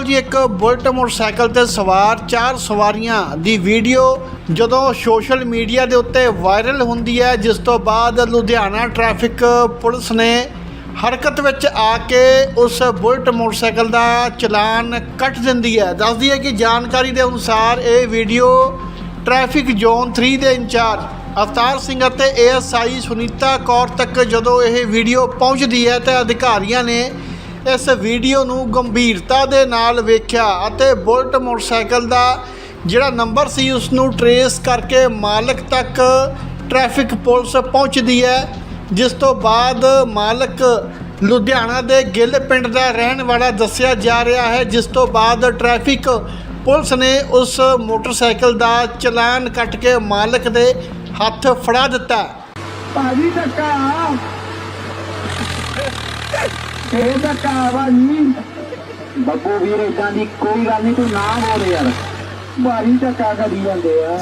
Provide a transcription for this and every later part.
ਬਿਲਕੁਲ ਜੀ ਇੱਕ ਬੁਲਟ ਮੋਟਰਸਾਈਕਲ ਤੇ ਸਵਾਰ, ਚਾਰ ਸਵਾਰੀਆਂ ਦੀ ਵੀਡੀਓ ਜਦੋਂ ਸੋਸ਼ਲ ਮੀਡੀਆ ਦੇ ਉੱਤੇ ਵਾਇਰਲ ਹੁੰਦੀ ਹੈ, ਜਿਸ ਤੋਂ ਬਾਅਦ ਲੁਧਿਆਣਾ ਟ੍ਰੈਫਿਕ ਪੁਲਿਸ ਨੇ ਹਰਕਤ ਵਿੱਚ ਆ ਕੇ ਉਸ ਬੁਲਟ ਮੋਟਰਸਾਈਕਲ ਦਾ ਚਲਾਨ ਕੱਟ ਦਿੰਦੀ ਹੈ। ਦੱਸਦੀ ਹੈ ਕਿ ਜਾਣਕਾਰੀ ਦੇ ਅਨੁਸਾਰ ਇਹ ਵੀਡੀਓ ਟ੍ਰੈਫਿਕ ਜ਼ੋਨ 3 ਦੇ ਇੰਚਾਰਜ ਅਵਤਾਰ ਸਿੰਘ ਅਤੇ ਏਐਸਆਈ ਸੁਨੀਤਾ ਕੌਰ ਤੱਕ ਜਦੋਂ ਇਹ ਵੀਡੀਓ ਪਹੁੰਚਦੀ ਹੈ, ਤਾਂ ਅਧਿਕਾਰੀਆਂ ਨੇ ਇਸ ਵੀਡੀਓ ਨੂੰ ਗੰਭੀਰਤਾ ਦੇ ਨਾਲ ਵੇਖਿਆ ਅਤੇ ਬੁਲਟ ਮੋਟਰਸਾਈਕਲ ਦਾ ਜਿਹੜਾ ਨੰਬਰ ਸੀ ਉਸ ਨੂੰ ਟਰੇਸ ਕਰਕੇ ਮਾਲਕ ਤੱਕ ਟ੍ਰੈਫਿਕ ਪੁਲਿਸ ਪਹੁੰਚਦੀ ਹੈ, ਜਿਸ ਤੋਂ ਬਾਅਦ ਮਾਲਕ ਲੁਧਿਆਣਾ ਦੇ ਗਿੱਲ ਪਿੰਡ ਦਾ ਰਹਿਣ ਵਾਲਾ ਦੱਸਿਆ ਜਾ ਰਿਹਾ ਹੈ, ਜਿਸ ਤੋਂ ਬਾਅਦ ਟ੍ਰੈਫਿਕ ਪੁਲਿਸ ਨੇ ਉਸ ਮੋਟਰਸਾਈਕਲ ਦਾ ਚਲਾਨ ਕੱਟ ਕੇ ਮਾਲਕ ਦੇ ਹੱਥ ਫੜਾ ਦਿੱਤਾ। ਭਾਜੀ, ਧੱਕਾ। ਇਹ ਧੱਕਾ ਭਾਜੀ ਬੱਬੂ ਵੀਰ ਇਦਾਂ ਦੀ ਕੋਈ ਗੱਲ ਨਹੀਂ ਤੂੰ ਨਾ ਬੋਲ ਯਾਰ। ਭਾਰੀ ਧੱਕਾ ਕਰੀ ਜਾਂਦੇ ਆ।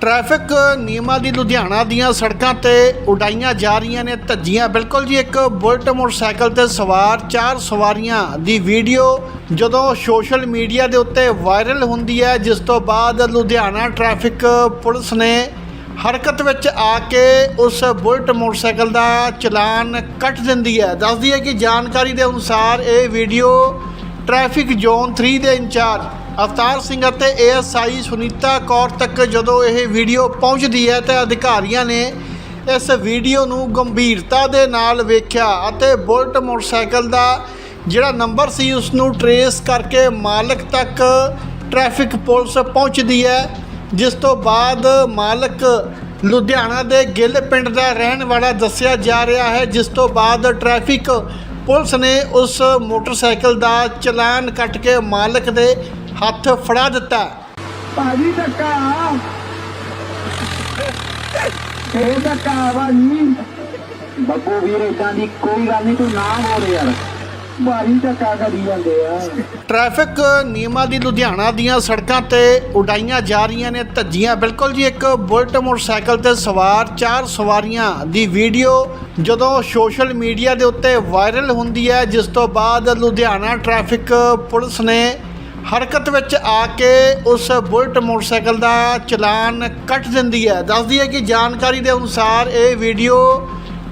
ਟ੍ਰੈਫਿਕ ਨਿਯਮਾਂ ਦੀ ਲੁਧਿਆਣਾ ਦੀਆਂ ਸੜਕਾਂ ਤੇ ਉਡਾਈਆਂ ਜਾ ਰਹੀਆਂ ਨੇ ਧੱਜੀਆਂ। ਬਿਲਕੁਲ ਜੀ, ਇੱਕ ਬੁਲਟ ਮੋਟਰਸਾਈਕਲ ਤੇ ਸਵਾਰ, ਚਾਰ ਸਵਾਰੀਆਂ ਦੀ ਵੀਡੀਓ ਜਦੋਂ ਸੋਸ਼ਲ ਮੀਡੀਆ ਦੇ ਉੱਤੇ ਵਾਇਰਲ ਹੁੰਦੀ ਹੈ, ਜਿਸ ਤੋਂ ਬਾਅਦ ਲੁਧਿਆਣਾ ਟ੍ਰੈਫਿਕ ਪੁਲਿਸ ਨੇ ਹਰਕਤ ਵਿੱਚ ਆ ਕੇ ਉਸ ਬੁਲਟ ਮੋਟਰਸਾਈਕਲ ਦਾ ਚਲਾਨ ਕੱਟ ਦਿੰਦੀ ਹੈ। ਦੱਸਦੀ ਹੈ ਕਿ ਜਾਣਕਾਰੀ ਦੇ ਅਨੁਸਾਰ ਇਹ ਵੀਡੀਓ ਟ੍ਰੈਫਿਕ ਜ਼ੋਨ 3 ਦੇ ਇੰਚਾਰਜ ਅਵਤਾਰ ਸਿੰਘ ਅਤੇ ਏਐਸਆਈ ਸੁਨੀਤਾ ਕੌਰ ਤੱਕ ਜਦੋਂ ਇਹ ਵੀਡੀਓ ਪਹੁੰਚਦੀ ਹੈ ਤਾਂ ਅਧਿਕਾਰੀਆਂ ਨੇ ਇਸ ਵੀਡੀਓ ਨੂੰ ਗੰਭੀਰਤਾ ਦੇ ਨਾਲ ਵੇਖਿਆ ਅਤੇ ਬੁਲਟ ਮੋਟਰਸਾਈਕਲ ਦਾ ਜਿਹੜਾ ਨੰਬਰ ਸੀ ਉਸ ਨੂੰ ਟਰੇਸ ਕਰਕੇ ਮਾਲਕ ਤੱਕ ਟ੍ਰੈਫਿਕ ਪੁਲਿਸ ਪਹੁੰਚਦੀ ਹੈ। ਜਿਸ ਤੋਂ ਬਾਅਦ ਮਾਲਕ ਲੁਧਿਆਣਾ ਦੇ ਗਿੱਲ ਪਿੰਡ ਦਾ ਰਹਿਣ ਵਾਲਾ ਦੱਸਿਆ ਜਾ ਰਿਹਾ ਹੈ, ਜਿਸ ਤੋਂ ਬਾਅਦ ਟ੍ਰੈਫਿਕ ਪੁਲਿਸ ਨੇ ਉਸ ਮੋਟਰਸਾਈਕਲ ਦਾ ਚਲਾਨ ਕੱਟ ਕੇ ਮਾਲਕ ਦੇ ਹੱਥ ਫੜਾ ਦਿੱਤਾ। ਭਾਜੀ ਧੱਕਾ। ਇਹ ਧੱਕਾ ਭਾਜੀ ਬੱਬੂ ਵੀਰ ਇਦਾਂ ਦੀ ਕੋਈ ਗੱਲ ਨਹੀਂ, ਤੂੰ ਨਾ ਬੋਲ ਯਾਰ। ਭਾਰੀ ਧੱਕਾ ਕਰੀ ਜਾਂਦੇ ਆ। ਟ੍ਰੈਫਿਕ ਨਿਯਮਾਂ ਦੀ ਲੁਧਿਆਣਾ ਦੀਆਂ ਸੜਕਾਂ ਤੇ ਉਡਾਈਆਂ ਜਾ ਰਹੀਆਂ ਨੇ, ਧੱਜੀਆਂ। ਬਿਲਕੁਲ ਜੀ, ਇੱਕ ਬੁਲਟ ਮੋਟਰਸਾਈਕਲ ਤੇ ਸਵਾਰ, ਚਾਰ ਸਵਾਰੀਆਂ ਦੀ ਵੀਡੀਓ ਜਦੋਂ ਸੋਸ਼ਲ ਮੀਡੀਆ ਦੇ ਉੱਤੇ ਵਾਇਰਲ ਹੁੰਦੀ ਹੈ, ਜਿਸ ਤੋਂ ਬਾਅਦ ਲੁਧਿਆਣਾ ਟ੍ਰੈਫਿਕ ਪੁਲਿਸ ਨੇ ਹਰਕਤ ਵਿੱਚ ਆ ਕੇ ਉਸ ਬੁਲਟ ਮੋਟਰਸਾਈਕਲ ਦਾ ਚਲਾਨ ਕੱਟ ਦਿੰਦੀ ਹੈ। ਦੱਸਦੀ ਹੈ ਕਿ ਜਾਣਕਾਰੀ ਦੇ ਅਨੁਸਾਰ ਇਹ ਵੀਡੀਓ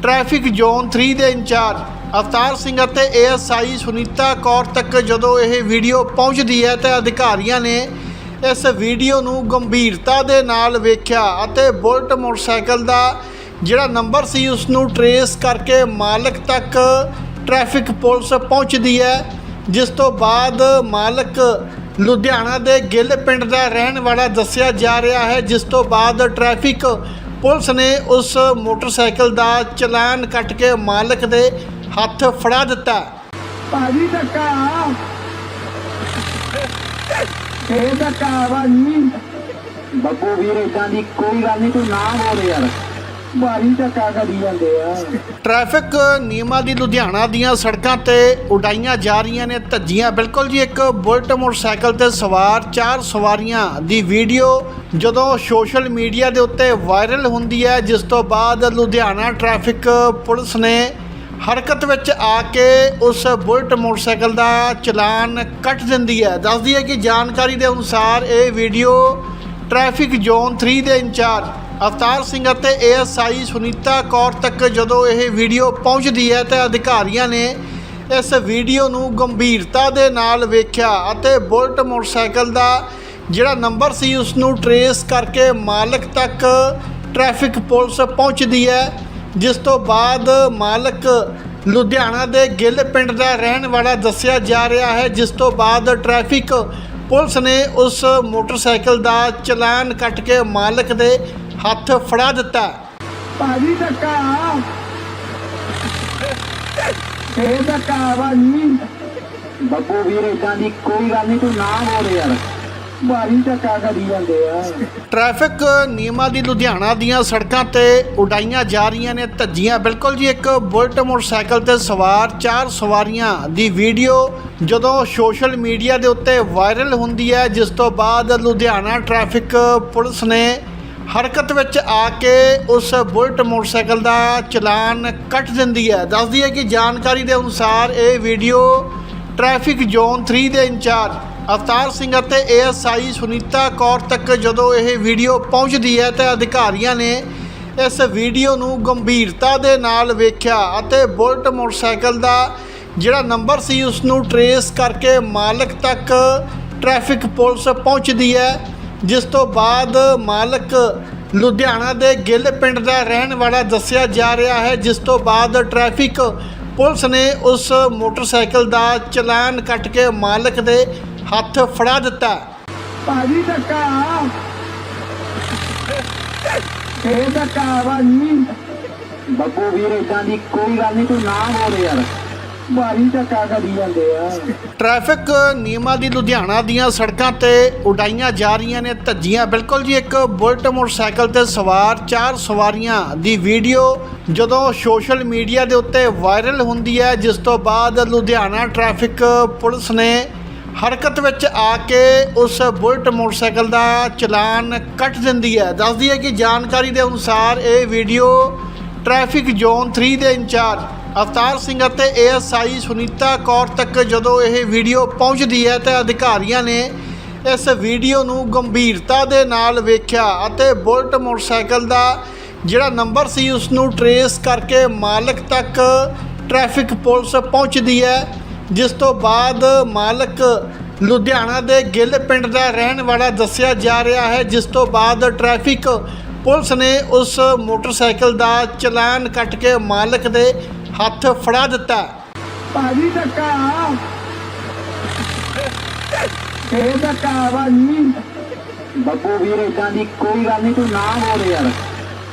ਟ੍ਰੈਫਿਕ ਜ਼ੋਨ 3 ਦੇ ਇੰਚਾਰਜ ਅਵਤਾਰ ਸਿੰਘ ਅਤੇ ਏਐਸਆਈ ਸੁਨੀਤਾ ਕੌਰ ਤੱਕ ਜਦੋਂ ਇਹ ਵੀਡੀਓ ਪਹੁੰਚਦੀ ਹੈ ਤਾਂ ਅਧਿਕਾਰੀਆਂ ਨੇ ਇਸ ਵੀਡੀਓ ਨੂੰ ਗੰਭੀਰਤਾ ਦੇ ਨਾਲ ਵੇਖਿਆ ਅਤੇ ਬੁਲਟ ਮੋਟਰਸਾਈਕਲ ਦਾ ਜਿਹੜਾ ਨੰਬਰ ਸੀ ਉਸ ਨੂੰ ਟਰੇਸ ਕਰਕੇ ਮਾਲਕ ਤੱਕ ਟ੍ਰੈਫਿਕ ਪੁਲਿਸ ਪਹੁੰਚਦੀ ਹੈ, ਜਿਸ ਤੋਂ ਬਾਅਦ ਮਾਲਕ ਲੁਧਿਆਣਾ ਦੇ ਗਿੱਲ ਪਿੰਡ ਦਾ ਰਹਿਣ ਵਾਲਾ ਦੱਸਿਆ ਜਾ ਰਿਹਾ ਹੈ, ਜਿਸ ਤੋਂ ਬਾਅਦ ਟ੍ਰੈਫਿਕ ਪੁਲਿਸ ਨੇ ਉਸ ਮੋਟਰਸਾਈਕਲ ਦਾ ਚਲਾਨ ਕੱਟ ਕੇ ਮਾਲਕ ਦੇ ਹੱਥ ਫੜਾ ਦਿੱਤਾ। ਭਾਜੀ ਧੱਕਾ। ਇਹ ਧੱਕਾ ਭਾਜੀ। ਬੱਬੂ ਵੀਰ ਇਦਾਂ ਦੀ ਕੋਈ ਗੱਲ ਨਹੀਂ ਤੂੰ ਨਾ ਬੋਲ ਯਾਰ। ਭਾਰੀ ਧੱਕਾ ਕਰੀ ਜਾਂਦੇ ਆ। ਟ੍ਰੈਫਿਕ ਨਿਯਮਾਂ ਦੀ ਲੁਧਿਆਣਾ ਦੀਆਂ ਸੜਕਾਂ ਤੇ ਉਡਾਈਆਂ ਜਾ ਰਹੀਆਂ ਨੇ ਧੱਜੀਆਂ। ਬਿਲਕੁਲ ਜੀ ਇੱਕ ਬੁਲਟ ਮੋਟਰਸਾਈਕਲ ਤੇ ਸਵਾਰ ਚਾਰ ਸਵਾਰੀਆਂ ਦੀ ਵੀਡੀਓ ਜਦੋਂ ਸੋਸ਼ਲ ਮੀਡੀਆ ਦੇ ਉੱਤੇ ਵਾਇਰਲ ਹੁੰਦੀ ਹੈ ਜਿਸ ਤੋਂ ਬਾਅਦ ਲੁਧਿਆਣਾ ਟ੍ਰੈਫਿਕ ਪੁਲਿਸ ਨੇ ਹਰਕਤ ਵਿੱਚ ਆ ਕੇ ਉਸ ਬੁਲਟ ਮੋਟਰਸਾਈਕਲ ਦਾ ਚਲਾਨ ਕੱਟ ਦਿੰਦੀ ਹੈ। ਦੱਸਦੀ ਹੈ ਕਿ ਜਾਣਕਾਰੀ ਦੇ ਅਨੁਸਾਰ ਇਹ ਵੀਡੀਓ ਟ੍ਰੈਫਿਕ ਜ਼ੋਨ 3 ਦੇ ਇੰਚਾਰਜ ਅਵਤਾਰ ਸਿੰਘ ਅਤੇ ਏਐਸਆਈ ਸੁਨੀਤਾ ਕੌਰ ਤੱਕ ਜਦੋਂ ਇਹ ਵੀਡੀਓ ਪਹੁੰਚਦੀ ਹੈ ਤਾਂ ਅਧਿਕਾਰੀਆਂ ਨੇ ਇਸ ਵੀਡੀਓ ਨੂੰ ਗੰਭੀਰਤਾ ਦੇ ਨਾਲ ਵੇਖਿਆ ਅਤੇ ਬੁਲਟ ਮੋਟਰਸਾਈਕਲ ਦਾ ਜਿਹੜਾ ਨੰਬਰ ਸੀ ਉਸ ਨੂੰ ਟਰੇਸ ਕਰਕੇ ਮਾਲਕ ਤੱਕ ਟ੍ਰੈਫਿਕ ਪੁਲਿਸ ਪਹੁੰਚਦੀ ਹੈ। ਜਿਸ ਤੋਂ ਬਾਅਦ ਮਾਲਕ ਲੁਧਿਆਣਾ ਦੇ ਗਿੱਲ ਪਿੰਡ ਦਾ ਰਹਿਣ ਵਾਲਾ ਦੱਸਿਆ ਜਾ ਰਿਹਾ ਹੈ, ਜਿਸ ਤੋਂ ਬਾਅਦ ਟ੍ਰੈਫਿਕ ਪੁਲਿਸ ਨੇ ਉਸ ਮੋਟਰਸਾਈਕਲ ਦਾ ਚਲਾਨ ਕੱਟ ਕੇ ਮਾਲਕ ਦੇ ਹੱਥ ਫੜਾ ਦਿੱਤਾ। ਭਾਜੀ ਧੱਕਾ। ਇਹ ਧੱਕਾ ਭਾਜੀ ਬੱਬੂ ਵੀਰ ਇਦਾਂ ਦੀ ਕੋਈ ਗੱਲ ਨਹੀਂ, ਤੂੰ ਨਾ ਬੋਲ ਯਾਰ। ਭਾਰੀ ਧੱਕਾ ਕਰੀ ਜਾਂਦੇ ਆ। ਟ੍ਰੈਫਿਕ ਨਿਯਮਾਂ ਦੀ ਲੁਧਿਆਣਾ ਦੀਆਂ ਸੜਕਾਂ ਤੇ ਉਡਾਈਆਂ ਜਾ ਰਹੀਆਂ ਨੇ ਧੱਜੀਆਂ। ਬਿਲਕੁਲ ਜੀ, ਇੱਕ ਬੁਲਟ ਮੋਟਰਸਾਈਕਲ ਤੇ ਸਵਾਰ, ਚਾਰ ਸਵਾਰੀਆਂ ਦੀ ਵੀਡੀਓ ਜਦੋਂ ਸੋਸ਼ਲ ਮੀਡੀਆ ਦੇ ਉੱਤੇ ਵਾਇਰਲ ਹੁੰਦੀ ਹੈ, ਜਿਸ ਤੋਂ ਬਾਅਦ ਲੁਧਿਆਣਾ ਟ੍ਰੈਫਿਕ ਪੁਲਿਸ ਨੇ ਹਰਕਤ ਵਿੱਚ ਆ ਕੇ ਉਸ ਬੁਲਟ ਮੋਟਰਸਾਈਕਲ ਦਾ ਚਲਾਨ ਕੱਟ ਦਿੰਦੀ ਹੈ। ਦੱਸਦੀ ਹੈ ਕਿ ਜਾਣਕਾਰੀ ਦੇ ਅਨੁਸਾਰ ਇਹ ਵੀਡੀਓ ਟ੍ਰੈਫਿਕ ਜ਼ੋਨ 3 ਦੇ ਇੰਚਾਰਜ ਅਵਤਾਰ ਸਿੰਘ ਅਤੇ ਏਐਸਆਈ ਸੁਨੀਤਾ ਕੌਰ ਤੱਕ ਜਦੋਂ ਇਹ ਵੀਡੀਓ ਪਹੁੰਚਦੀ ਹੈ ਤਾਂ ਅਧਿਕਾਰੀਆਂ ਨੇ ਇਸ ਵੀਡੀਓ ਨੂੰ ਗੰਭੀਰਤਾ ਦੇ ਨਾਲ ਵੇਖਿਆ ਅਤੇ ਬੁਲਟ ਮੋਟਰਸਾਈਕਲ ਦਾ ਜਿਹੜਾ ਨੰਬਰ ਸੀ ਉਸ ਨੂੰ ਟਰੇਸ ਕਰਕੇ ਮਾਲਕ ਤੱਕ ਟ੍ਰੈਫਿਕ ਪੁਲਿਸ ਪਹੁੰਚਦੀ ਹੈ, ਜਿਸ ਤੋਂ ਬਾਅਦ ਮਾਲਕ ਲੁਧਿਆਣਾ ਦੇ ਗਿੱਲ ਪਿੰਡ ਦਾ ਰਹਿਣ ਵਾਲਾ ਦੱਸਿਆ ਜਾ ਰਿਹਾ ਹੈ, ਜਿਸ ਤੋਂ ਬਾਅਦ ਟ੍ਰੈਫਿਕ ਪੁਲਿਸ ਨੇ ਉਸ ਮੋਟਰਸਾਈਕਲ ਦਾ ਚਲਾਨ ਕੱਟ ਕੇ ਮਾਲਕ ਦੇ ਹੱਥ ਫੜਾ ਦਿੱਤਾ। ਭਾਜੀ ਧੱਕਾ। ਇਹ ਧੱਕਾ ਭਾਜੀ ਬੱਬੂ ਵੀਰ ਇਦਾਂ ਦੀ ਕੋਈ ਗੱਲ ਨਹੀਂ ਤੂੰ ਨਾ ਬੋਲ ਯਾਰ। ਭਾਰੀ ਧੱਕਾ ਕਰੀ ਜਾਂਦੇ ਆ। ਟ੍ਰੈਫਿਕ ਨਿਯਮਾਂ ਦੀ ਲੁਧਿਆਣਾ ਦੀਆਂ ਸੜਕਾਂ ਤੇ ਉਡਾਈਆਂ ਜਾ ਰਹੀਆਂ ਨੇ ਧੱਜੀਆਂ। ਬਿਲਕੁਲ ਜੀ ਇੱਕ ਬੁਲਟ ਮੋਟਰਸਾਈਕਲ ਤੇ ਸਵਾਰ ਚਾਰ ਸਵਾਰੀਆਂ ਦੀ ਵੀਡੀਓ ਜਦੋਂ ਸੋਸ਼ਲ ਮੀਡੀਆ ਦੇ ਉੱਤੇ ਵਾਇਰਲ ਹੁੰਦੀ ਹੈ ਜਿਸ ਤੋਂ ਬਾਅਦ ਲੁਧਿਆਣਾ ਟ੍ਰੈਫਿਕ ਪੁਲਿਸ ਨੇ ਹਰਕਤ ਵਿੱਚ ਆ ਕੇ ਉਸ ਬੁਲਟ ਮੋਟਰਸਾਈਕਲ ਦਾ ਚਲਾਨ ਕੱਟ ਦਿੰਦੀ ਹੈ। ਦੱਸਦੀ ਹੈ ਕਿ ਜਾਣਕਾਰੀ ਦੇ ਅਨੁਸਾਰ ਇਹ ਵੀਡੀਓ ਟ੍ਰੈਫਿਕ ਜ਼ੋਨ 3 ਦੇ ਇੰਚਾਰਜ ਅਵਤਾਰ ਸਿੰਘ ਅਤੇ ਏਐਸਆਈ ਸੁਨੀਤਾ ਕੌਰ ਤੱਕ ਜਦੋਂ ਇਹ ਵੀਡੀਓ ਪਹੁੰਚਦੀ ਹੈ ਤਾਂ ਅਧਿਕਾਰੀਆਂ ਨੇ ਇਸ ਵੀਡੀਓ ਨੂੰ ਗੰਭੀਰਤਾ ਦੇ ਨਾਲ ਵੇਖਿਆ ਅਤੇ ਬੁਲਟ ਮੋਟਰਸਾਈਕਲ ਦਾ ਜਿਹੜਾ ਨੰਬਰ ਸੀ ਉਸ ਨੂੰ ਟਰੇਸ ਕਰਕੇ ਮਾਲਕ ਤੱਕ ਟ੍ਰੈਫਿਕ ਪੁਲਿਸ ਪਹੁੰਚਦੀ ਹੈ। ਜਿਸ ਤੋਂ ਬਾਅਦ ਮਾਲਕ ਲੁਧਿਆਣਾ ਦੇ ਗਿੱਲ ਪਿੰਡ ਦਾ ਰਹਿਣ ਵਾਲਾ ਦੱਸਿਆ ਜਾ ਰਿਹਾ ਹੈ, ਜਿਸ ਤੋਂ ਬਾਅਦ ਟ੍ਰੈਫਿਕ ਪੁਲਿਸ ਨੇ ਉਸ ਮੋਟਰਸਾਈਕਲ ਦਾ ਚਲਾਨ ਕੱਟ ਕੇ ਮਾਲਕ ਦੇ ਹੱਥ ਫੜਾ ਦਿੱਤਾ। ਭਾਜੀ ਧੱਕਾ। ਇਹ ਧੱਕਾ ਭਾਜੀ ਬੱਬੂ ਵੀਰ ਇਦਾਂ ਦੀ ਕੋਈ ਗੱਲ ਨਹੀਂ, ਤੂੰ ਨਾ ਬੋਲ ਯਾਰ।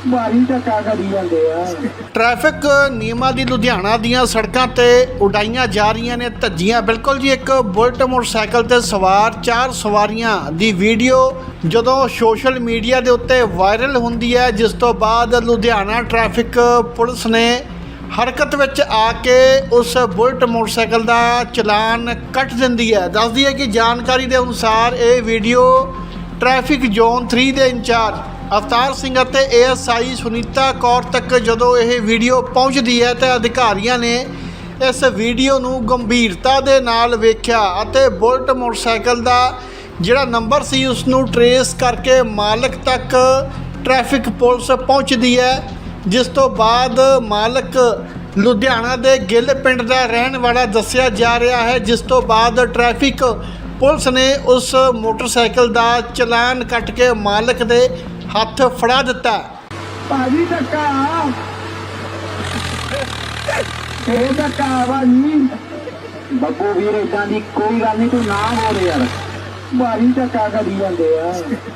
ਭਾਰੀ ਧੱਕਾ ਕਰੀ ਜਾਂਦੇ ਆ। ਟ੍ਰੈਫਿਕ ਨਿਯਮਾਂ ਦੀ ਲੁਧਿਆਣਾ ਦੀਆਂ ਸੜਕਾਂ ਤੇ ਉਡਾਈਆਂ ਜਾ ਰਹੀਆਂ ਨੇ, ਧੱਜੀਆਂ। ਬਿਲਕੁਲ ਜੀ, ਇੱਕ ਬੁਲਟ ਮੋਟਰਸਾਈਕਲ ਤੇ ਸਵਾਰ, ਚਾਰ ਸਵਾਰੀਆਂ ਦੀ ਵੀਡੀਓ ਜਦੋਂ ਸੋਸ਼ਲ ਮੀਡੀਆ ਦੇ ਉੱਤੇ ਵਾਇਰਲ ਹੁੰਦੀ ਹੈ, ਜਿਸ ਤੋਂ ਬਾਅਦ ਲੁਧਿਆਣਾ ਟ੍ਰੈਫਿਕ ਪੁਲਿਸ ਨੇ ਹਰਕਤ ਵਿੱਚ ਆ ਕੇ ਉਸ ਬੁਲਟ ਮੋਟਰਸਾਈਕਲ ਦਾ ਚਲਾਨ ਕੱਟ ਦਿੰਦੀ ਹੈ। ਦੱਸਦੀ ਹੈ ਕਿ ਜਾਣਕਾਰੀ ਦੇ ਅਨੁਸਾਰ ਇਹ ਵੀਡੀਓ ਟ੍ਰੈਫਿਕ ਜ਼ੋਨ 3 ਦੇ ਇੰਚਾਰਜ ਅਵਤਾਰ ਸਿੰਘ ਅਤੇ ਏਐਸਆਈ ਸੁਨੀਤਾ ਕੌਰ ਤੱਕ ਜਦੋਂ ਇਹ ਵੀਡੀਓ ਪਹੁੰਚਦੀ ਹੈ ਤਾਂ ਅਧਿਕਾਰੀਆਂ ਨੇ ਇਸ ਵੀਡੀਓ ਨੂੰ ਗੰਭੀਰਤਾ ਦੇ ਨਾਲ ਵੇਖਿਆ ਅਤੇ ਬੁਲਟ ਮੋਟਰਸਾਈਕਲ ਦਾ ਜਿਹੜਾ ਨੰਬਰ ਸੀ ਉਸ ਨੂੰ ਟਰੇਸ ਕਰਕੇ ਮਾਲਕ ਤੱਕ ਟ੍ਰੈਫਿਕ ਪੁਲਿਸ ਪਹੁੰਚਦੀ ਹੈ, ਜਿਸ ਤੋਂ ਬਾਅਦ ਮਾਲਕ ਲੁਧਿਆਣਾ ਦੇ ਗਿੱਲ ਪਿੰਡ ਦਾ ਰਹਿਣ ਵਾਲਾ ਦੱਸਿਆ ਜਾ ਰਿਹਾ ਹੈ, ਜਿਸ ਤੋਂ ਬਾਅਦ ਟ੍ਰੈਫਿਕ ਪੁਲਿਸ ਨੇ ਉਸ ਮੋਟਰਸਾਈਕਲ ਦਾ ਚਲਾਨ ਕੱਟ ਕੇ ਮਾਲਕ ਦੇ ਹੱਥ ਫੜਾ ਦਿੱਤਾ। ਭਾਜੀ ਧੱਕਾ। ਇਹ ਧੱਕਾ ਭਾਜੀ ਬੱਬੂ ਵੀਰ ਇਦਾਂ ਦੀ ਕੋਈ ਗੱਲ ਨਹੀਂ ਤੂੰ ਨਾ ਬੋਲ ਯਾਰ। ਭਾਰੀ ਧੱਕਾ ਕਰੀ ਜਾਂਦੇ ਆ।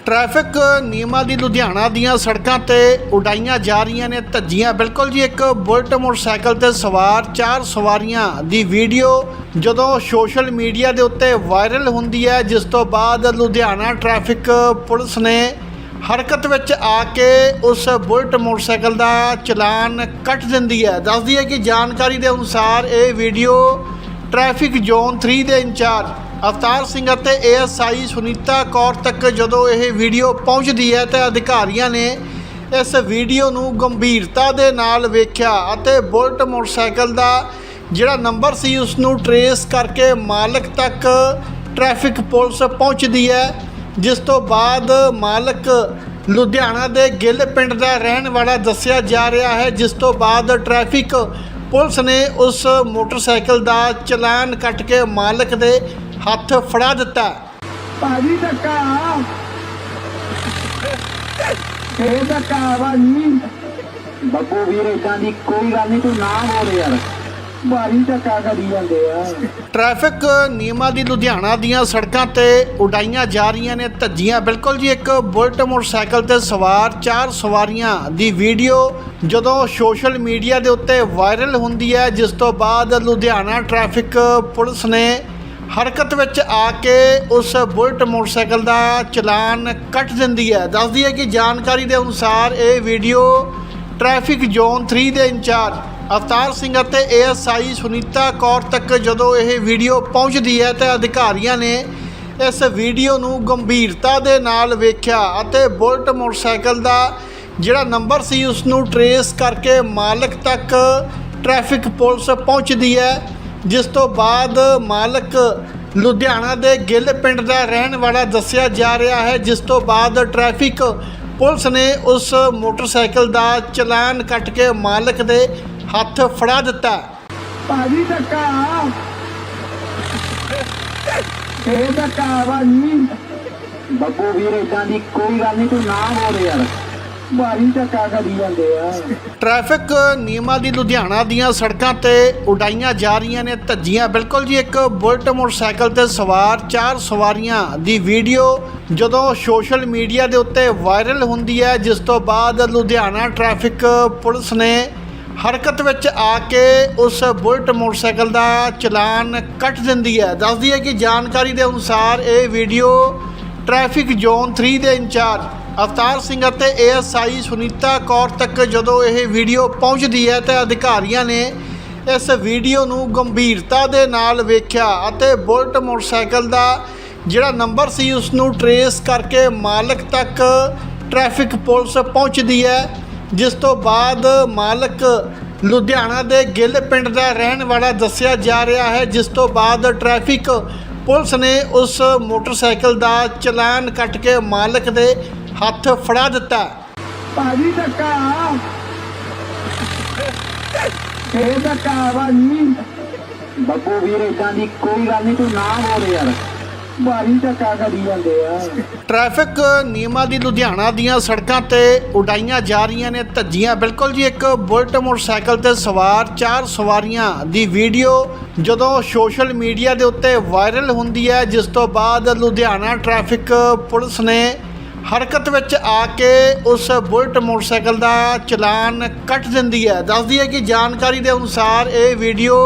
ਟ੍ਰੈਫਿਕ ਨਿਯਮਾਂ ਦੀ ਲੁਧਿਆਣਾ ਦੀਆਂ ਸੜਕਾਂ ਤੇ ਉਡਾਈਆਂ ਜਾ ਰਹੀਆਂ ਨੇ ਧੱਜੀਆਂ। ਬਿਲਕੁਲ ਜੀ ਇੱਕ ਬੁਲਟ ਮੋਟਰਸਾਈਕਲ ਤੇ ਸਵਾਰ ਚਾਰ ਸਵਾਰੀਆਂ ਦੀ ਵੀਡੀਓ ਜਦੋਂ ਸੋਸ਼ਲ ਮੀਡੀਆ ਦੇ ਉੱਤੇ ਵਾਇਰਲ ਹੁੰਦੀ ਹੈ ਜਿਸ ਤੋਂ ਬਾਅਦ ਲੁਧਿਆਣਾ ਟ੍ਰੈਫਿਕ ਪੁਲਿਸ ਨੇ ਹਰਕਤ ਵਿੱਚ ਆ ਕੇ ਉਸ ਬੁਲਟ ਮੋਟਰਸਾਈਕਲ ਦਾ ਚਲਾਨ ਕੱਟ ਦਿੰਦੀ ਹੈ। ਦੱਸਦੀ ਹੈ ਕਿ ਜਾਣਕਾਰੀ ਦੇ ਅਨੁਸਾਰ ਇਹ ਵੀਡੀਓ ਟ੍ਰੈਫਿਕ ਜ਼ੋਨ 3 ਦੇ ਇੰਚਾਰਜ ਅਵਤਾਰ ਸਿੰਘ ਅਤੇ ਏਐਸਆਈ ਸੁਨੀਤਾ ਕੌਰ ਤੱਕ ਜਦੋਂ ਇਹ ਵੀਡੀਓ ਪਹੁੰਚਦੀ ਹੈ ਤਾਂ ਅਧਿਕਾਰੀਆਂ ਨੇ ਇਸ ਵੀਡੀਓ ਨੂੰ ਗੰਭੀਰਤਾ ਦੇ ਨਾਲ ਵੇਖਿਆ ਅਤੇ ਬੁਲਟ ਮੋਟਰਸਾਈਕਲ ਦਾ ਜਿਹੜਾ ਨੰਬਰ ਸੀ ਉਸ ਨੂੰ ਟਰੇਸ ਕਰਕੇ ਮਾਲਕ ਤੱਕ ਟ੍ਰੈਫਿਕ ਪੁਲਿਸ ਪਹੁੰਚਦੀ ਹੈ। ਜਿਸ ਤੋਂ ਬਾਅਦ ਮਾਲਕ ਲੁਧਿਆਣਾ ਦੇ ਗਿੱਲ ਪਿੰਡ ਦਾ ਰਹਿਣ ਵਾਲਾ ਦੱਸਿਆ ਜਾ ਰਿਹਾ ਹੈ, ਜਿਸ ਤੋਂ ਬਾਅਦ ਟ੍ਰੈਫਿਕ ਪੁਲਿਸ ਨੇ ਉਸ ਮੋਟਰਸਾਈਕਲ ਦਾ ਚਲਾਨ ਕੱਟ ਕੇ ਮਾਲਕ ਦੇ ਹੱਥ ਫੜਾ ਦਿੱਤਾ। ਭਾਜੀ ਧੱਕਾ। ਇਹ ਧੱਕਾ ਭਾਜੀ ਬੱਬੂ ਵੀਰ ਇਦਾਂ ਦੀ ਕੋਈ ਗੱਲ ਨਹੀਂ, ਤੂੰ ਨਾ ਬੋਲ ਯਾਰ। ਭਾਰੀ ਧੱਕਾ ਕਰੀ ਜਾਂਦੇ ਆ। ਟ੍ਰੈਫਿਕ ਨਿਯਮਾਂ ਦੀ ਲੁਧਿਆਣਾ ਦੀਆਂ ਸੜਕਾਂ ਤੇ ਉਡਾਈਆਂ ਜਾ ਰਹੀਆਂ ਨੇ ਧੱਜੀਆਂ। ਬਿਲਕੁਲ ਜੀ, ਇੱਕ ਬੁਲਟ ਮੋਟਰਸਾਈਕਲ ਤੇ ਸਵਾਰ, ਚਾਰ ਸਵਾਰੀਆਂ ਦੀ ਵੀਡੀਓ ਜਦੋਂ ਸੋਸ਼ਲ ਮੀਡੀਆ ਦੇ ਉੱਤੇ ਵਾਇਰਲ ਹੁੰਦੀ ਹੈ, ਜਿਸ ਤੋਂ ਬਾਅਦ ਲੁਧਿਆਣਾ ਟ੍ਰੈਫਿਕ ਪੁਲਿਸ ਨੇ ਹਰਕਤ ਵਿੱਚ ਆ ਕੇ ਉਸ ਬੁਲਟ ਮੋਟਰਸਾਈਕਲ ਦਾ ਚਲਾਨ ਕੱਟ ਦਿੰਦੀ ਹੈ। ਦੱਸਦੀ ਹੈ ਕਿ ਜਾਣਕਾਰੀ ਦੇ ਅਨੁਸਾਰ ਇਹ ਵੀਡੀਓ ਟ੍ਰੈਫਿਕ ਜ਼ੋਨ 3 ਦੇ ਇੰਚਾਰਜ ਅਵਤਾਰ ਸਿੰਘ ਅਤੇ ਏਐਸਆਈ ਸੁਨੀਤਾ ਕੌਰ ਤੱਕ ਜਦੋਂ ਇਹ ਵੀਡੀਓ ਪਹੁੰਚਦੀ ਹੈ ਤਾਂ ਅਧਿਕਾਰੀਆਂ ਨੇ ਇਸ ਵੀਡੀਓ ਨੂੰ ਗੰਭੀਰਤਾ ਦੇ ਨਾਲ ਵੇਖਿਆ ਅਤੇ ਬੁਲਟ ਮੋਟਰਸਾਈਕਲ ਦਾ ਜਿਹੜਾ ਨੰਬਰ ਸੀ ਉਸ ਨੂੰ ਟਰੇਸ ਕਰਕੇ ਮਾਲਕ ਤੱਕ ਟ੍ਰੈਫਿਕ ਪੁਲਿਸ ਪਹੁੰਚਦੀ ਹੈ, ਜਿਸ ਤੋਂ ਬਾਅਦ ਮਾਲਕ ਲੁਧਿਆਣਾ ਦੇ ਗਿੱਲ ਪਿੰਡ ਦਾ ਰਹਿਣ ਵਾਲਾ ਦੱਸਿਆ ਜਾ ਰਿਹਾ ਹੈ, ਜਿਸ ਤੋਂ ਬਾਅਦ ਟ੍ਰੈਫਿਕ ਪੁਲਿਸ ਨੇ ਉਸ ਮੋਟਰਸਾਈਕਲ ਦਾ ਚਲਾਨ ਕੱਟ ਕੇ ਮਾਲਕ ਦੇ ਹੱਥ ਫੜਾ ਦਿੱਤਾ। ਭਾਜੀ ਧੱਕਾ। ਇਹ ਧੱਕਾ ਭਾਜੀ ਬੱਬੂ ਵੀਰ ਇਦਾਂ ਦੀ ਕੋਈ ਗੱਲ ਨਹੀਂ ਤੂੰ ਨਾ ਬੋਲ ਯਾਰ। ਭਾਰੀ ਧੱਕਾ ਕਰੀ ਜਾਂਦੇ ਆ। ਟ੍ਰੈਫਿਕ ਨਿਯਮਾਂ ਦੀ ਲੁਧਿਆਣਾ ਦੀਆਂ ਸੜਕਾਂ ਤੇ ਉਡਾਈਆਂ ਜਾ ਰਹੀਆਂ ਨੇ ਧੱਜੀਆਂ। ਬਿਲਕੁਲ ਜੀ ਇੱਕ ਬੁਲਟ ਮੋਟਰਸਾਈਕਲ ਤੇ ਸਵਾਰ ਚਾਰ ਸਵਾਰੀਆਂ ਦੀ ਵੀਡੀਓ ਜਦੋਂ ਸੋਸ਼ਲ ਮੀਡੀਆ ਦੇ ਉੱਤੇ ਵਾਇਰਲ ਹੁੰਦੀ ਹੈ ਜਿਸ ਤੋਂ ਬਾਅਦ ਲੁਧਿਆਣਾ ਟ੍ਰੈਫਿਕ ਪੁਲਿਸ ਨੇ ਹਰਕਤ ਵਿੱਚ ਆ ਕੇ ਉਸ ਬੁਲਟ ਮੋਟਰਸਾਈਕਲ ਦਾ ਚਲਾਨ ਕੱਟ ਦਿੰਦੀ ਹੈ। ਦੱਸਦੀ ਹੈ ਕਿ ਜਾਣਕਾਰੀ ਦੇ ਅਨੁਸਾਰ ਇਹ ਵੀਡੀਓ ਟ੍ਰੈਫਿਕ ਜ਼ੋਨ 3 ਦੇ ਇੰਚਾਰਜ ਅਵਤਾਰ ਸਿੰਘ ਅਤੇ ਏਐਸਆਈ ਸੁਨੀਤਾ ਕੌਰ ਤੱਕ ਜਦੋਂ ਇਹ ਵੀਡੀਓ ਪਹੁੰਚਦੀ ਹੈ ਤਾਂ ਅਧਿਕਾਰੀਆਂ ਨੇ ਇਸ ਵੀਡੀਓ ਨੂੰ ਗੰਭੀਰਤਾ ਦੇ ਨਾਲ ਵੇਖਿਆ ਅਤੇ ਬੁਲਟ ਮੋਟਰਸਾਈਕਲ ਦਾ ਜਿਹੜਾ ਨੰਬਰ ਸੀ ਉਸ ਨੂੰ ਟਰੇਸ ਕਰਕੇ ਮਾਲਕ ਤੱਕ ਟ੍ਰੈਫਿਕ ਪੁਲਿਸ ਪਹੁੰਚਦੀ ਹੈ। ਜਿਸ ਤੋਂ ਬਾਅਦ ਮਾਲਕ ਲੁਧਿਆਣਾ ਦੇ ਗਿੱਲ ਪਿੰਡ ਦਾ ਰਹਿਣ ਵਾਲਾ ਦੱਸਿਆ ਜਾ ਰਿਹਾ ਹੈ, ਜਿਸ ਤੋਂ ਬਾਅਦ ਟ੍ਰੈਫਿਕ ਪੁਲਿਸ ਨੇ ਉਸ ਮੋਟਰਸਾਈਕਲ ਦਾ ਚਲਾਨ ਕੱਟ ਕੇ ਮਾਲਕ ਦੇ ਹੱਥ ਫੜਾ ਦਿੱਤਾ। ਭਾਜੀ ਧੱਕਾ। ਇਹ ਧੱਕਾ ਭਾਜੀ ਬੱਬੂ ਵੀਰ ਇਦਾਂ ਦੀ ਕੋਈ ਗੱਲ ਨਹੀਂ, ਤੂੰ ਨਾ ਬੋਲ ਯਾਰ। ਭਾਰੀ ਧੱਕਾ ਕਰੀ ਜਾਂਦੇ ਆ। ਟ੍ਰੈਫਿਕ ਨਿਯਮਾਂ ਦੀ ਲੁਧਿਆਣਾ ਦੀਆਂ ਸੜਕਾਂ ਤੇ ਉਡਾਈਆਂ ਜਾ ਰਹੀਆਂ ਨੇ, ਧੱਜੀਆਂ। ਬਿਲਕੁਲ ਜੀ, ਇੱਕ ਬੁਲਟ ਮੋਟਰਸਾਈਕਲ ਤੇ ਸਵਾਰ, ਚਾਰ ਸਵਾਰੀਆਂ ਦੀ ਵੀਡੀਓ ਜਦੋਂ ਸੋਸ਼ਲ ਮੀਡੀਆ ਦੇ ਉੱਤੇ ਵਾਇਰਲ ਹੁੰਦੀ ਹੈ, ਜਿਸ ਤੋਂ ਬਾਅਦ ਲੁਧਿਆਣਾ ਟ੍ਰੈਫਿਕ ਪੁਲਿਸ ਨੇ ਹਰਕਤ ਵਿੱਚ ਆ ਕੇ ਉਸ ਬੁਲਟ ਮੋਟਰਸਾਈਕਲ ਦਾ ਚਲਾਨ ਕੱਟ ਦਿੰਦੀ ਹੈ। ਦੱਸਦੀ ਹੈ ਕਿ ਜਾਣਕਾਰੀ ਦੇ ਅਨੁਸਾਰ ਇਹ ਵੀਡੀਓ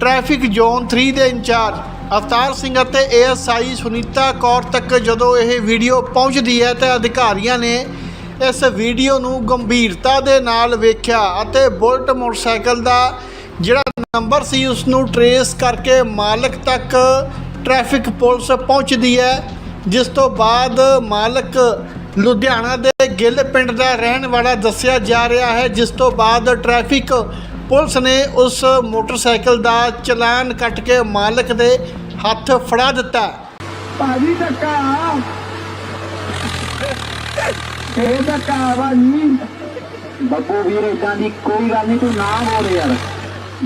ਟ੍ਰੈਫਿਕ ਜ਼ੋਨ 3 ਦੇ ਇੰਚਾਰਜ ਅਵਤਾਰ ਸਿੰਘ ਅਤੇ ਏਐਸਆਈ ਸੁਨੀਤਾ ਕੌਰ ਤੱਕ ਜਦੋਂ ਇਹ ਵੀਡੀਓ ਪਹੁੰਚਦੀ ਹੈ ਤਾਂ ਅਧਿਕਾਰੀਆਂ ਨੇ ਇਸ ਵੀਡੀਓ ਨੂੰ ਗੰਭੀਰਤਾ ਦੇ ਨਾਲ ਵੇਖਿਆ ਅਤੇ ਬੁਲਟ ਮੋਟਰਸਾਈਕਲ ਦਾ ਜਿਹੜਾ ਨੰਬਰ ਸੀ ਉਸ ਨੂੰ ਟਰੇਸ ਕਰਕੇ ਮਾਲਕ ਤੱਕ ਟ੍ਰੈਫਿਕ ਪੁਲਿਸ ਪਹੁੰਚਦੀ ਹੈ, ਜਿਸ ਤੋਂ ਬਾਅਦ ਮਾਲਕ ਲੁਧਿਆਣਾ ਦੇ ਗਿੱਲ ਪਿੰਡ ਦਾ ਰਹਿਣ ਵਾਲਾ ਦੱਸਿਆ ਜਾ ਰਿਹਾ ਹੈ, ਜਿਸ ਤੋਂ ਬਾਅਦ ਟ੍ਰੈਫਿਕ ਪੁਲਿਸ ਨੇ ਉਸ ਮੋਟਰਸਾਈਕਲ ਦਾ ਚਲਾਨ ਕੱਟ ਕੇ ਮਾਲਕ ਦੇ ਹੱਥ ਫੜਾ ਦਿੱਤਾ। ਭਾਜੀ ਧੱਕਾ। ਇਹ ਧੱਕਾ ਭਾਜੀ। ਬੱਬੂ ਵੀਰ ਇਦਾਂ ਦੀ ਕੋਈ ਗੱਲ ਨਹੀਂ ਤੂੰ ਨਾ ਬੋਲ ਯਾਰ।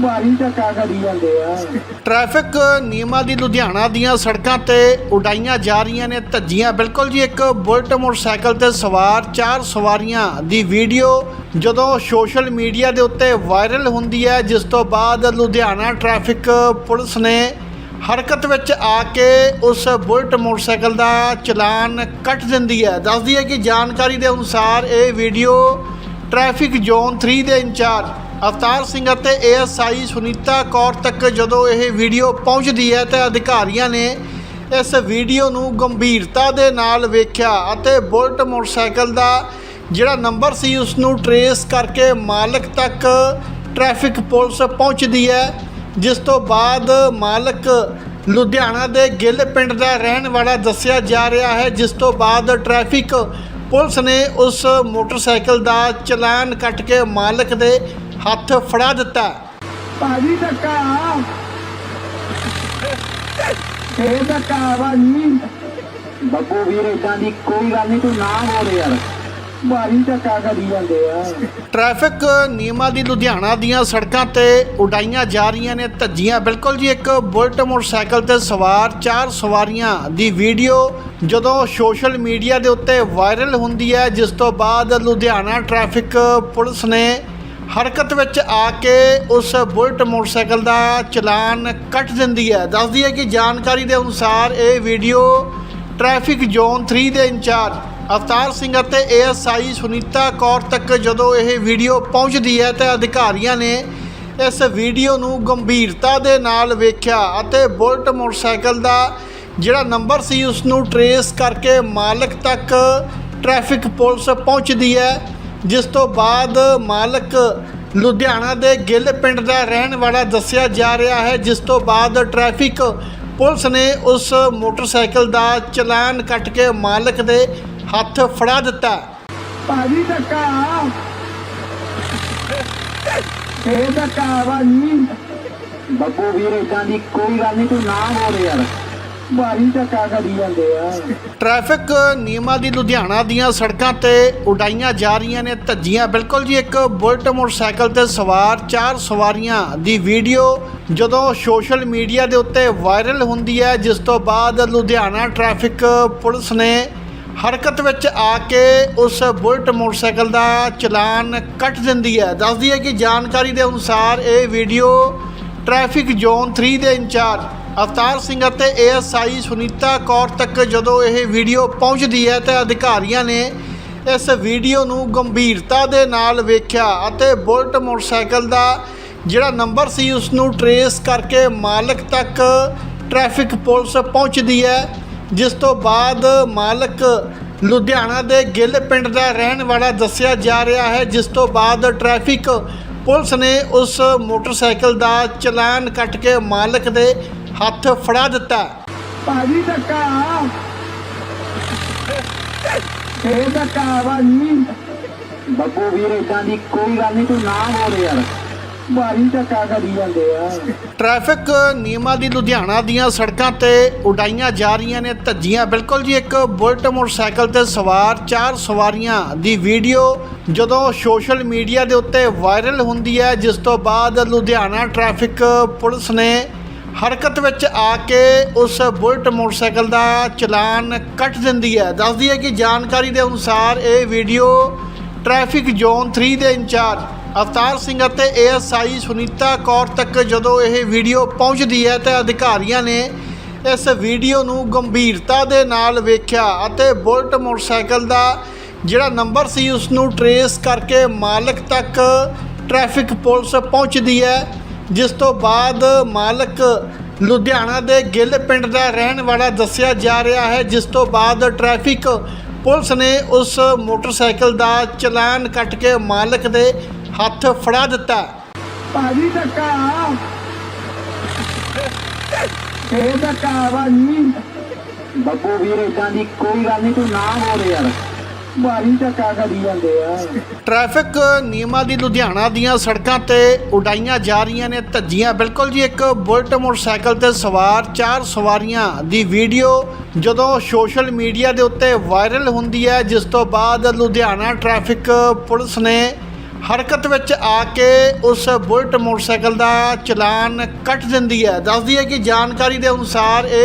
ਭਾਰੀ ਧੱਕਾ ਕਰੀ ਜਾਂਦੇ ਆ। ਟ੍ਰੈਫਿਕ ਨਿਯਮਾਂ ਦੀ ਲੁਧਿਆਣਾ ਦੀਆਂ ਸੜਕਾਂ ਤੇ ਉਡਾਈਆਂ ਜਾ ਰਹੀਆਂ ਨੇ ਧੱਜੀਆਂ। ਬਿਲਕੁਲ ਜੀ ਇੱਕ ਬੁਲਟ ਮੋਟਰਸਾਈਕਲ ਤੇ ਸਵਾਰ ਚਾਰ ਸਵਾਰੀਆਂ ਦੀ ਵੀਡੀਓ ਜਦੋਂ ਸੋਸ਼ਲ ਮੀਡੀਆ ਦੇ ਉੱਤੇ ਵਾਇਰਲ ਹੁੰਦੀ ਹੈ, ਜਿਸ ਤੋਂ ਬਾਅਦ ਲੁਧਿਆਣਾ ਟ੍ਰੈਫਿਕ ਪੁਲਿਸ ਨੇ ਹਰਕਤ ਵਿੱਚ ਆ ਕੇ ਉਸ ਬੁਲਟ ਮੋਟਰਸਾਈਕਲ ਦਾ ਚਲਾਨ ਕੱਟ ਦਿੰਦੀ ਹੈ। ਦੱਸਦੀ ਹੈ ਕਿ ਜਾਣਕਾਰੀ ਦੇ ਅਨੁਸਾਰ ਇਹ ਵੀਡੀਓ ਟ੍ਰੈਫਿਕ ਜ਼ੋਨ 3 ਦੇ ਇੰਚਾਰਜ ਅਵਤਾਰ ਸਿੰਘ ਅਤੇ ਏਐਸਆਈ ਸੁਨੀਤਾ ਕੌਰ ਤੱਕ ਜਦੋਂ ਇਹ ਵੀਡੀਓ ਪਹੁੰਚਦੀ ਹੈ ਤਾਂ ਅਧਿਕਾਰੀਆਂ ਨੇ ਇਸ ਵੀਡੀਓ ਨੂੰ ਗੰਭੀਰਤਾ ਦੇ ਨਾਲ ਵੇਖਿਆ ਅਤੇ ਬੁਲਟ ਮੋਟਰਸਾਈਕਲ ਦਾ ਜਿਹੜਾ ਨੰਬਰ ਸੀ ਉਸ ਨੂੰ ਟਰੇਸ ਕਰਕੇ ਮਾਲਕ ਤੱਕ ਟ੍ਰੈਫਿਕ ਪੁਲਿਸ ਪਹੁੰਚਦੀ ਹੈ, ਜਿਸ ਤੋਂ ਬਾਅਦ ਮਾਲਕ ਲੁਧਿਆਣਾ ਦੇ ਗਿੱਲ ਪਿੰਡ ਦਾ ਰਹਿਣ ਵਾਲਾ ਦੱਸਿਆ ਜਾ ਰਿਹਾ ਹੈ, ਜਿਸ ਤੋਂ ਬਾਅਦ ਟ੍ਰੈਫਿਕ ਪੁਲਿਸ ਨੇ ਉਸ ਮੋਟਰਸਾਈਕਲ ਦਾ ਚਲਾਨ ਕੱਟ ਕੇ ਮਾਲਕ ਦੇ ਹੱਥ ਫੜਾ ਦਿੱਤਾ। ਭਾਜੀ ਧੱਕਾ। ਇਹ ਧੱਕਾ ਭਾਜੀ ਬੱਬੂ ਵੀਰ ਇਦਾਂ ਦੀ ਕੋਈ ਗੱਲ ਨਹੀਂ, ਤੂੰ ਨਾ ਬੋਲ ਯਾਰ। ਭਾਰੀ ਧੱਕਾ ਕਰੀ ਜਾਂਦੇ ਆ। ਟ੍ਰੈਫਿਕ ਨਿਯਮਾਂ ਦੀ ਲੁਧਿਆਣਾ ਦੀਆਂ ਸੜਕਾਂ ਤੇ ਉਡਾਈਆਂ ਜਾ ਰਹੀਆਂ ਨੇ ਧੱਜੀਆਂ। ਬਿਲਕੁਲ ਜੀ, ਇੱਕ ਬੁਲਟ ਮੋਟਰਸਾਈਕਲ ਤੇ ਸਵਾਰ, ਚਾਰ ਸਵਾਰੀਆਂ ਦੀ ਵੀਡੀਓ ਜਦੋਂ ਸੋਸ਼ਲ ਮੀਡੀਆ ਦੇ ਉੱਤੇ ਵਾਇਰਲ ਹੁੰਦੀ ਹੈ, ਜਿਸ ਤੋਂ ਬਾਅਦ ਲੁਧਿਆਣਾ ਟ੍ਰੈਫਿਕ ਪੁਲਿਸ ਨੇ ਹਰਕਤ ਵਿੱਚ ਆ ਕੇ ਉਸ ਬੁਲਟ ਮੋਟਰਸਾਈਕਲ ਦਾ ਚਲਾਨ ਕੱਟ ਦਿੰਦੀ ਹੈ। ਦੱਸਦੀ ਹੈ ਕਿ ਜਾਣਕਾਰੀ ਦੇ ਅਨੁਸਾਰ ਇਹ ਵੀਡੀਓ ਟ੍ਰੈਫਿਕ ਜ਼ੋਨ 3 ਦੇ ਇੰਚਾਰਜ ਅਵਤਾਰ ਸਿੰਘ ਅਤੇ ਏਐਸਆਈ ਸੁਨੀਤਾ ਕੌਰ ਤੱਕ ਜਦੋਂ ਇਹ ਵੀਡੀਓ ਪਹੁੰਚਦੀ ਹੈ ਤਾਂ ਅਧਿਕਾਰੀਆਂ ਨੇ ਇਸ ਵੀਡੀਓ ਨੂੰ ਗੰਭੀਰਤਾ ਦੇ ਨਾਲ ਵੇਖਿਆ ਅਤੇ ਬੁਲਟ ਮੋਟਰਸਾਈਕਲ ਦਾ ਜਿਹੜਾ ਨੰਬਰ ਸੀ ਉਸ ਨੂੰ ਟਰੇਸ ਕਰਕੇ ਮਾਲਕ ਤੱਕ ਟ੍ਰੈਫਿਕ ਪੁਲਿਸ ਪਹੁੰਚਦੀ ਹੈ, ਜਿਸ ਤੋਂ ਬਾਅਦ ਮਾਲਕ ਲੁਧਿਆਣਾ ਦੇ ਗਿੱਲ ਪਿੰਡ ਦਾ ਰਹਿਣ ਵਾਲਾ ਦੱਸਿਆ ਜਾ ਰਿਹਾ ਹੈ, ਜਿਸ ਤੋਂ ਬਾਅਦ ਟ੍ਰੈਫਿਕ ਪੁਲਿਸ ਨੇ ਉਸ ਮੋਟਰਸਾਈਕਲ ਦਾ ਚਲਾਨ ਕੱਟ ਕੇ ਮਾਲਕ ਦੇ ਹੱਥ ਫੜਾ ਦਿੱਤਾ। ਭਾਜੀ ਧੱਕਾ। ਇਹ ਧੱਕਾ ਭਾਜੀ ਬੱਬੂ ਵੀਰ ਇਦਾਂ ਦੀ ਕੋਈ ਗੱਲ ਨਹੀਂ ਤੂੰ ਨਾ ਬੋਲ ਯਾਰ। ਭਾਰੀ ਧੱਕਾ ਕਰੀ ਜਾਂਦੇ ਆ। ਟ੍ਰੈਫਿਕ ਨਿਯਮਾਂ ਦੀ ਲੁਧਿਆਣਾ ਦੀਆਂ ਸੜਕਾਂ ਤੇ ਉਡਾਈਆਂ ਜਾ ਰਹੀਆਂ ਨੇ ਧੱਜੀਆਂ। ਬਿਲਕੁਲ ਜੀ ਇੱਕ ਬੁਲਟ ਮੋਟਰਸਾਈਕਲ ਤੇ ਸਵਾਰ ਚਾਰ ਸਵਾਰੀਆਂ ਦੀ ਵੀਡੀਓ ਜਦੋਂ ਸੋਸ਼ਲ ਮੀਡੀਆ ਦੇ ਉੱਤੇ ਵਾਇਰਲ ਹੁੰਦੀ ਹੈ ਜਿਸ ਤੋਂ ਬਾਅਦ ਲੁਧਿਆਣਾ ਟ੍ਰੈਫਿਕ ਪੁਲਿਸ ਨੇ ਹਰਕਤ ਵਿੱਚ ਆ ਕੇ ਉਸ ਬੁਲਟ ਮੋਟਰਸਾਈਕਲ ਦਾ ਚਲਾਨ ਕੱਟ ਦਿੰਦੀ ਹੈ। ਦੱਸਦੀ ਹੈ ਕਿ ਜਾਣਕਾਰੀ ਦੇ ਅਨੁਸਾਰ ਇਹ ਵੀਡੀਓ ਟ੍ਰੈਫਿਕ ਜ਼ੋਨ 3 ਦੇ ਇੰਚਾਰਜ ਅਵਤਾਰ ਸਿੰਘ ਅਤੇ ਏਐਸਆਈ ਸੁਨੀਤਾ ਕੌਰ ਤੱਕ ਜਦੋਂ ਇਹ ਵੀਡੀਓ ਪਹੁੰਚਦੀ ਹੈ ਤਾਂ ਅਧਿਕਾਰੀਆਂ ਨੇ ਇਸ ਵੀਡੀਓ ਨੂੰ ਗੰਭੀਰਤਾ ਦੇ ਨਾਲ ਵੇਖਿਆ ਅਤੇ ਬੁਲਟ ਮੋਟਰਸਾਈਕਲ ਦਾ ਜਿਹੜਾ ਨੰਬਰ ਸੀ ਉਸ ਨੂੰ ਟਰੇਸ ਕਰਕੇ ਮਾਲਕ ਤੱਕ ਟ੍ਰੈਫਿਕ ਪੁਲਿਸ ਪਹੁੰਚਦੀ ਹੈ। ਜਿਸ ਤੋਂ ਬਾਅਦ ਮਾਲਕ ਲੁਧਿਆਣਾ ਦੇ ਗਿੱਲ ਪਿੰਡ ਦਾ ਰਹਿਣ ਵਾਲਾ ਦੱਸਿਆ ਜਾ ਰਿਹਾ ਹੈ, ਜਿਸ ਤੋਂ ਬਾਅਦ ਟ੍ਰੈਫਿਕ ਪੁਲਿਸ ਨੇ ਉਸ ਮੋਟਰਸਾਈਕਲ ਦਾ ਚਲਾਨ ਕੱਟ ਕੇ ਮਾਲਕ ਦੇ ਹੱਥ ਫੜਾ ਦਿੱਤਾ। ਭਾਰੀ ਧੱਕਾ। ਇਹ ਧੱਕਾ ਭਾਜੀ ਬੱਬੂ ਵੀਰ ਇਦਾਂ ਦੀ ਕੋਈ ਗੱਲ ਨਹੀਂ, ਤੂੰ ਨਾ ਬੋਲ ਯਾਰ। ਭਾਰੀ ਧੱਕਾ ਕਰੀ ਜਾਂਦੇ ਆ। ਟ੍ਰੈਫਿਕ ਨਿਯਮਾਂ ਦੀ ਲੁਧਿਆਣਾ ਦੀਆਂ ਸੜਕਾਂ ਤੇ ਉਡਾਈਆਂ ਜਾ ਰਹੀਆਂ ਨੇ, ਧੱਜੀਆਂ। ਬਿਲਕੁਲ ਜੀ, ਇੱਕ ਬੁਲਟ ਮੋਟਰਸਾਈਕਲ ਤੇ ਸਵਾਰ, ਚਾਰ ਸਵਾਰੀਆਂ ਦੀ ਵੀਡੀਓ ਜਦੋਂ ਸੋਸ਼ਲ ਮੀਡੀਆ ਦੇ ਉੱਤੇ ਵਾਇਰਲ ਹੁੰਦੀ ਹੈ, ਜਿਸ ਤੋਂ ਬਾਅਦ ਲੁਧਿਆਣਾ ਟ੍ਰੈਫਿਕ ਪੁਲਿਸ ਨੇ ਹਰਕਤ ਵਿੱਚ ਆ ਕੇ ਉਸ ਬੁਲਟ ਮੋਟਰਸਾਈਕਲ ਦਾ ਚਲਾਨ ਕੱਟ ਦਿੰਦੀ ਹੈ। ਦੱਸਦੀ ਹੈ ਕਿ ਜਾਣਕਾਰੀ ਦੇ ਅਨੁਸਾਰ ਇਹ ਵੀਡੀਓ ਟ੍ਰੈਫਿਕ ਜ਼ੋਨ 3 ਦੇ ਇੰਚਾਰਜ ਅਵਤਾਰ ਸਿੰਘ ਅਤੇ ਏਐਸਆਈ ਸੁਨੀਤਾ ਕੌਰ ਤੱਕ ਜਦੋਂ ਇਹ ਵੀਡੀਓ ਪਹੁੰਚਦੀ ਹੈ ਤਾਂ ਅਧਿਕਾਰੀਆਂ ਨੇ ਇਸ ਵੀਡੀਓ ਨੂੰ ਗੰਭੀਰਤਾ ਦੇ ਨਾਲ ਵੇਖਿਆ ਅਤੇ ਬੁਲਟ ਮੋਟਰਸਾਈਕਲ ਦਾ ਜਿਹੜਾ ਨੰਬਰ ਸੀ ਉਸ ਨੂੰ ਟਰੇਸ ਕਰਕੇ ਮਾਲਕ ਤੱਕ ਟ੍ਰੈਫਿਕ ਪੁਲਿਸ ਪਹੁੰਚਦੀ ਹੈ, ਜਿਸ ਤੋਂ ਬਾਅਦ ਮਾਲਕ ਲੁਧਿਆਣਾ ਦੇ ਗਿੱਲ ਪਿੰਡ ਦਾ ਰਹਿਣ ਵਾਲਾ ਦੱਸਿਆ ਜਾ ਰਿਹਾ ਹੈ, ਜਿਸ ਤੋਂ ਬਾਅਦ ਟ੍ਰੈਫਿਕ ਪੁਲਿਸ ਨੇ ਉਸ ਮੋਟਰਸਾਈਕਲ ਦਾ ਚਲਾਨ ਕੱਟ ਕੇ ਮਾਲਕ ਦੇ ਹੱਥ ਫੜਾ ਦਿੱਤਾ। ਭਾਜੀ ਧੱਕਾ। ਇਹ ਧੱਕਾ ਭਾਜੀ। ਬੱਬੂ ਵੀਰ ਇਦਾਂ ਦੀ ਕੋਈ ਗੱਲ ਨਹੀਂ ਤੂੰ ਨਾ ਬੋਲ ਯਾਰ। ਭਾਰੀ ਧੱਕਾ ਕਰੀ ਜਾਂਦੇ ਆ। ਟ੍ਰੈਫਿਕ ਨਿਯਮਾਂ ਦੀ ਲੁਧਿਆਣਾ ਦੀਆਂ ਸੜਕਾਂ ਤੇ ਉਡਾਈਆਂ ਜਾ ਰਹੀਆਂ ਨੇ ਧੱਜੀਆਂ। ਬਿਲਕੁਲ ਜੀ ਇੱਕ ਬੁਲਟ ਮੋਟਰਸਾਈਕਲ ਤੇ ਸਵਾਰ ਚਾਰ ਸਵਾਰੀਆਂ ਦੀ ਵੀਡੀਓ ਜਦੋਂ ਸੋਸ਼ਲ ਮੀਡੀਆ ਦੇ ਉੱਤੇ ਵਾਇਰਲ ਹੁੰਦੀ ਹੈ ਜਿਸ ਤੋਂ ਬਾਅਦ ਲੁਧਿਆਣਾ ਟ੍ਰੈਫਿਕ ਪੁਲਿਸ ਨੇ ਹਰਕਤ ਵਿੱਚ ਆ ਕੇ ਉਸ ਬੁਲਟ ਮੋਟਰਸਾਈਕਲ ਦਾ ਚਲਾਨ ਕੱਟ ਦਿੰਦੀ ਹੈ। ਦੱਸਦੀ ਹੈ ਕਿ ਜਾਣਕਾਰੀ ਦੇ ਅਨੁਸਾਰ ਇਹ